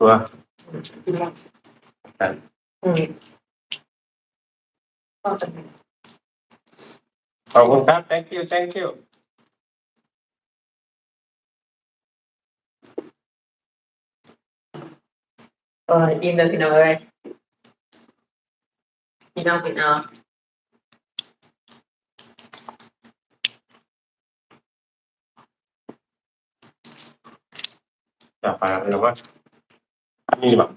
ตัวกินแล้วกันอืมก็จะเป็นขอบคุณครับ thank you thank you เอออิ่มเลยพี่น้องเอ้ยพี่ นี่แบบ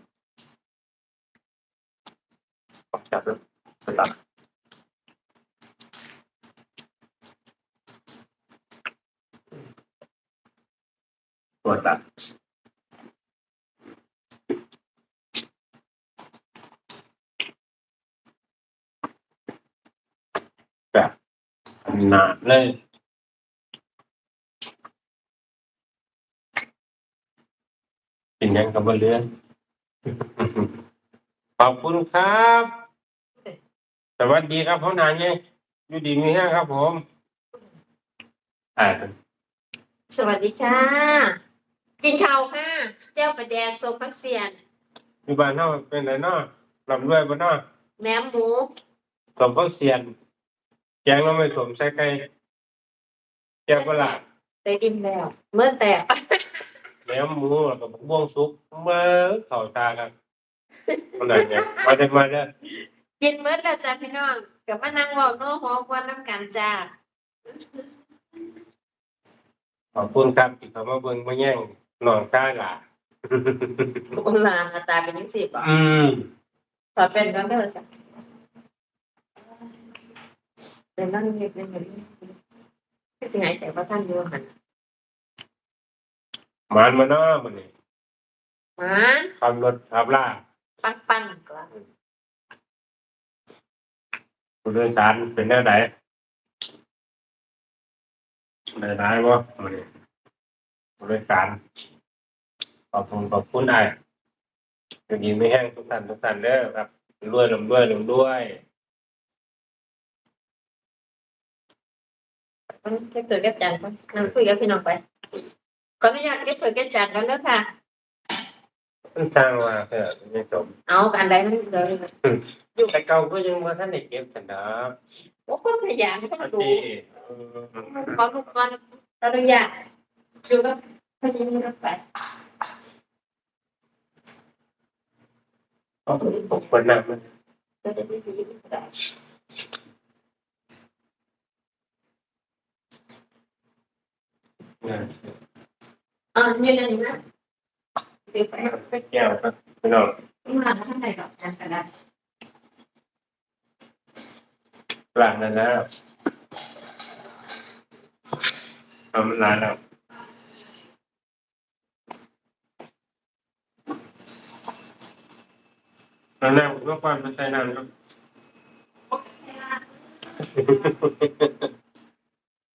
จับแล้วไปตัดตัวตัดแบบหนาดเลยเป็นยังกับบเรือนข อบคุณครับ สวัสดีครับพ่อนายเนี่ยอยู่ดีมีแห้งครับผมอ่าสวัสดีค่ะ กินข้าวค่ะ เจ้าประแดกส้มพักเสียนอยู่บ้านเฮาเป็นไรเนาะลำด้วยบ่เนาะแหนมหมูสมพักเสียนแกงเราไม่สมใส่ไก่แกงปลาได้อิ่มแล้ว เมื่อแตกแหนมหมูแล้วก็บ่วงสุกเมื่อเข้าตากัน คนนั้นเนี่ยมาได้มาเด้อกินเมื่อแล้วจ้าพี่น้องกับมานั่งเบอกโน้หัวควันน้ำกันจ้าขอบคุณครับที่เข้ามาเบิ่งมาแย่งน้องชายหล่ะอุลาหน้าตาเป็นยังสิบอะอืมขอเป็นกันเด้อสักเป็นนั่งเงียบเป็นแบบนี้ที่สิงหายใจว่าท่านอยู่หันหมานมาเนาะมื้อนี้หมาขับรถขับลา ปังปังกว่าผู้โดยสารเป็นแนวไหนได้ได้บ่มื้อนี้ผู้โดยสารขอบคุณขอบคุณได้อยู่ดีไม่แห้งทุกท่านทุกท่านเด้อครับรวยลำด้วยลำด้วยเก็บเถือเก็บจานก่อนนั่งคุยกับพี่น้องไปขออนุญาตเก็บเถือเก็บจานกันเด้อค่ะ มันสร้างว่าเถอะไม่จบเอาอันใดมันเลยอยู่แต่เก่าก็ยังว่าท่านได้เก็บกันดอกโอ้คนขยันคนโอดูเคเออขอลูกก่อนขออนุญาตดูกับพี่นี่รถไปขอบคุณนะมันก็จะได้ดีได้เนี่ยอ่ายืนอันนี้นะ เดี๋ยวไปแก้วครับพี่น้องมาข้างในดอกจานกระดาษกลางนั้นแล้วทำมันานแล้วนั่นแหละผมก็ความเป็นใจนานครับ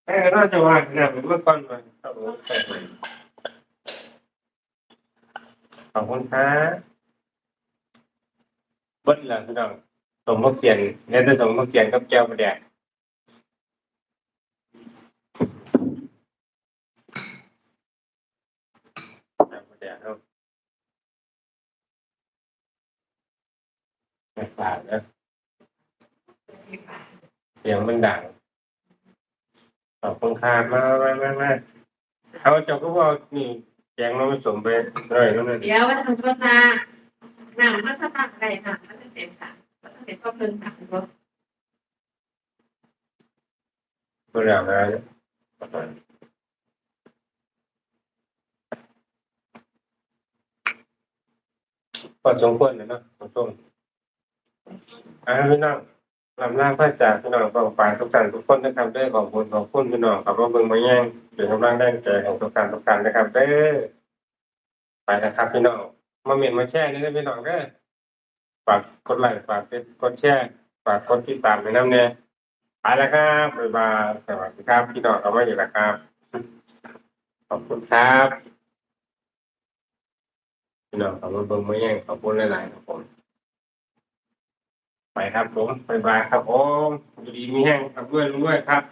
เอ้ยน่าจะว่าเนี่ยผมก็ก่อนไปครับผมข อบคุณครับเบิ้ลหล่ะพี่น้องสมมติเสียนเนี่ยจะสมมติเสียนกับแก้วประแดกแก้วประแดกครับไม่ปากนะเสียงมันดังขอบคุณครับมามามามาเอาจ้าก็บอกนี่ แกงเราไม่สมไปเลยนั่นเลยเดี๋ยววันทำก็มาหนังมันสมัครได้ค่ะมันจะเสร็จค่ะมันจะเสร็จก็เพิ่งค่ะคุณพ่อตัวอย่างนะพอสมควรเลยเนาะขอชมอ่าพี่น้อง ลำล่างพระจากพี่น้องกองฝายทุกท่านทุกคนนะครับด้วยขอบคุณขอบคุณพี่น้องขอบพระเบิ่งมาแย่งเป็นกำลังแรงใจของทุกท่านทุกท่านนะครับเด้อไปนะครับพี่น้องมาเมียนมาแช่นี่นะพี่น้องเด้อฝากกดไลค์ฝากกดแชร์ฝากกดติดตามในน้ำเนี่ยไปแล้วครับบ๊ายบายสวัสดีครับพี่น้องเอาไว้อยู่แล้วครับขอบคุณครับพี่น้องขอบคุณเบิ้งม่แย่งขอบคุณหลายๆครับผม ไปครับผมไปบายครับผมอยู่ดีมีแห้งครับด้วยด้วยครับ